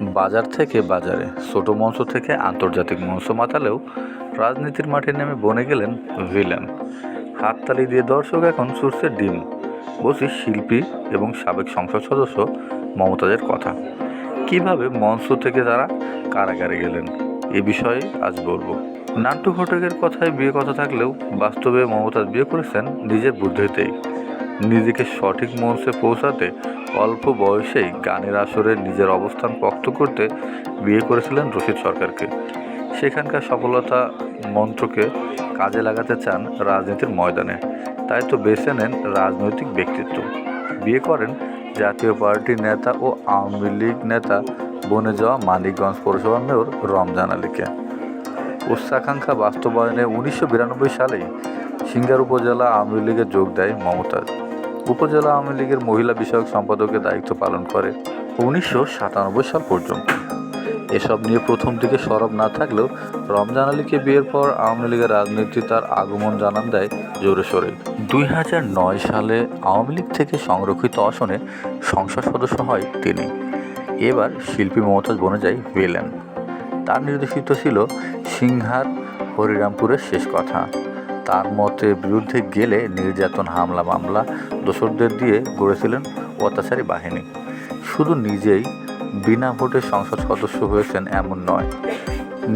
বাজার থেকে বাজারে। ছোট মঞ্চ থেকে আন্তর্জাতিক মঞ্চ মাতালেও রাজনীতির মাঠে নেমে বনে গেলেন ভিলেন। হাততালি দিয়ে দর্শক এখন ছুটছে ডিম। বলছি শিল্পী এবং সাবেক সংসদ সদস্য মমতাজের কথা। কীভাবে মঞ্চ থেকে তারা কারাগারে গেলেন? এ বিষয়ে আজ বলব। নাট্টু ঘটকের কথায় বিয়ে কথা থাকলেও বাস্তবে মমতাজ বিয়ে করেছেন নিজের বুদ্ধিতেই। নিজেকে সঠিক মঞ্চে পৌঁছাতে অল্প বয়সেই গানের আসরে নিজের অবস্থান পোক্ত করতে বিয়ে করেছিলেন রশিদ সরকারকে। সেখানকার সফলতা মন্ত্রকে কাজে লাগাতে চান রাজনীতির ময়দানে। তাই তো বেছে নেন রাজনৈতিক ব্যক্তিত্ব। বিয়ে করেন জাতীয় পার্টির নেতা ও আওয়ামী লীগ নেতা বনে যাওয়া মানিকগঞ্জ পৌরসভার মেয়র রমজান আলীকে। উচ্চাকাঙ্ক্ষা বাস্তবায়নে উনিশশো বিরানব্বই সালেই সিঙ্গার উপজেলা আওয়ামী লীগে যোগ দেয় মমতাজ। উপজেলা আওয়ামী লীগের মহিলা বিষয়ক সম্পাদকের দায়িত্ব পালন করে উনিশশো সাতানব্বই সাল পর্যন্ত। এসব নিয়ে প্রথম দিকে সরব না থাকলেও রমজান আলীকে বিয়ের পর আওয়ামী লীগের রাজনীতি তার আগমন জানান দেয় জোরে সোরে। দুই হাজার নয় সালে আওয়ামী লীগ থেকে সংরক্ষিত আসনে সংসদ সদস্য হয় তিনি। এবার শিল্পী মমতাজ বনে যায় ভিলেন। তার নির্দেশিত ছিল সিংহার হরিরামপুরের শেষ কথা। তার মতের বিরুদ্ধে গেলে নির্যাতন, হামলা, মামলা দোসরদের দিয়ে গড়েছিলেন অত্যাচারী বাহিনী। শুধু নিজেই বিনা ভোটে সংসদ সদস্য হয়েছেন এমন নয়,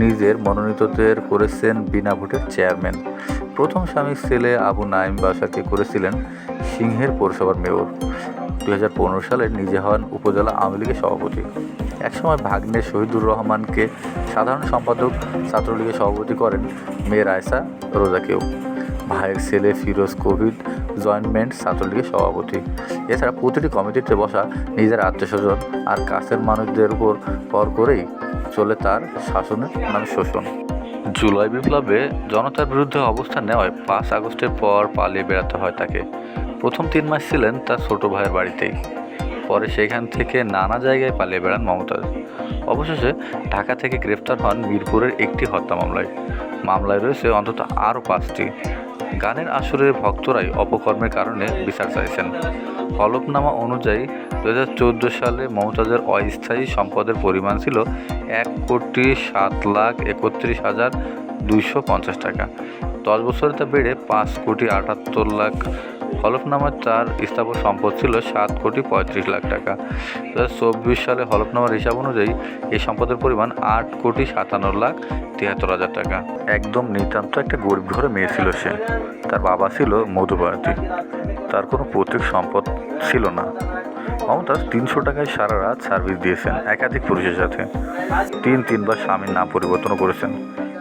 নিজের মনোনীতদের করেছেন বিনা ভোটের চেয়ারম্যান। প্রথম স্বামীর ছেলে আবু নাইম বাসাকে করেছিলেন সিংহের পৌরসভার মেয়র। দুই হাজার পনেরো সালে নিজে হন উপজেলা আওয়ামী লীগের সভাপতি। একসময় ভাগ্নে শহীদুর রহমানকে সাধারণ সম্পাদক, ছাত্রলীগের সভাপতি করেন মেয়ের আয়সা রোজাকেও। ভাইয়ের ছেলে ফিরোজ কোভিদ জয়েন্টমেন্ট ছাত্রলীগের সভাপতি। এছাড়া প্রতিটি কমিটিতে বসা নিজের আত্মীয়স্বজন আর কাছের মানুষদের উপর পর করেই চলে তার শাসনের নামে শোষণ। জুলাই বিপ্লবে জনতার বিরুদ্ধে অবস্থান নেওয়ায় পাঁচ আগস্টের পর পালিয়ে বেড়াতে হয় তাকে। প্রথম তিন মাস ছিলেন তার ছোট ভাইয়ের বাড়িতেই। পরে সেখান থেকে নানা জায়গায় পালিয়ে বেড়ান মমতাজ। অবশেষে ঢাকা থেকে গ্রেফতার হন মিরপুরের একটি হত্যা মামলায়। মামলায় রয়েছে অন্তত আরও পাঁচটি। গানের আসরের ভক্তরাই অপকর্মের কারণে বিচার চাইছেন। হলফনামা অনুযায়ী দু হাজার চোদ্দ সালে মমতাজের অস্থায়ী সম্পদের পরিমাণ ছিল এক কোটি সাত লাখ একত্রিশ হাজার দুইশো পঞ্চাশ টাকা। দশ বছরে তা বেড়ে পাঁচ কোটি আটাত্তর লাখ হলফনামায় চার স্থাবর সম্পদ ছিল সাত কোটি পঁয়ত্রিশ লাখ টাকা। দু চব্বিশ সালে হলফনামার হিসাব অনুযায়ী এই সম্পদের পরিমাণ আট কোটি সাতান্ন লাখ তিয়াত্তর হাজার টাকা। একদম নিতান্ত একটা গরিব ঘরে মেয়ে ছিল সে। তার বাবা ছিল মধুবারতী তার কোনো পৈতৃক সম্পদ ছিল না। মমতাজ তিনশো টাকায় সারা রাত সার্ভিস দিয়েছেন একাধিক পুরুষের সাথে। তিন তিনবার স্বামীর নাম পরিবর্তনও করেছেন।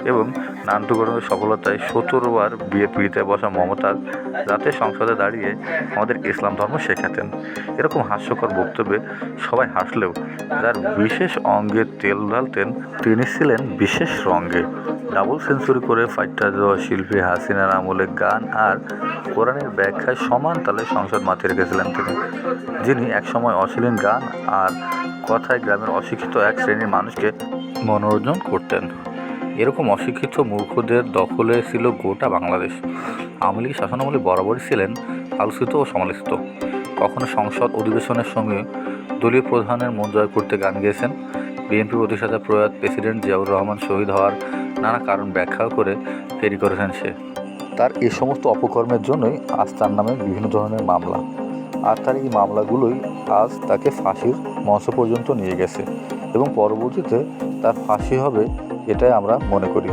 এবং নান্টুকরণের সফলতায় সতেরোবার বিয়ে পিড়িতে বসা মমতাজ রাতে সংসদে দাঁড়িয়ে আমাদের ইসলাম ধর্ম শেখাতেন। এরকম হাস্যকর বক্তব্যে সবাই হাসলেও যার বিশেষ অঙ্গে তেল ঢালতেন, তিনি ছিলেন বিশেষ রঙ্গে ডাবল সেঞ্চুরি করে ফাইটটা দেওয়া শিল্পী হাসিনার আমলে গান আর কোরআনের ব্যাখ্যায় সমান তালে সংসদ মাতিয়ে রেখেছিলেন তিনি। যিনি একসময় অশ্লীল গান আর কথায় গ্রামের অশিক্ষিত এক শ্রেণির মানুষকে মনোরঞ্জন করতেন। এরকম অশিক্ষিত মূর্খদের দখলে ছিল গোটা বাংলাদেশ। আওয়ামী লীগ শাসনামলে বরাবরই ছিলেন আলোচিত ও সমালোচিত। কখনো সংসদ অধিবেশনের সঙ্গে দলীয় প্রধানের মন জয় করতে গান গেয়েছেন। বিএনপি প্রতিষ্ঠাতা প্রয়াত প্রেসিডেন্ট জিয়াউর রহমান শহীদ হওয়ার নানা কারণ ব্যাখ্যা করে ফেরি করেছেন সে। তার এ সমস্ত অপকর্মের জন্যই আজ তার নামে বিভিন্ন ধরনের মামলা। আর তার এই মামলাগুলোই আজ তাকে ফাঁসির মঞ্চ পর্যন্ত নিয়ে গেছে এবং পরবর্তীতে তার ফাঁসি হবে এটাই আমরা মনে করি।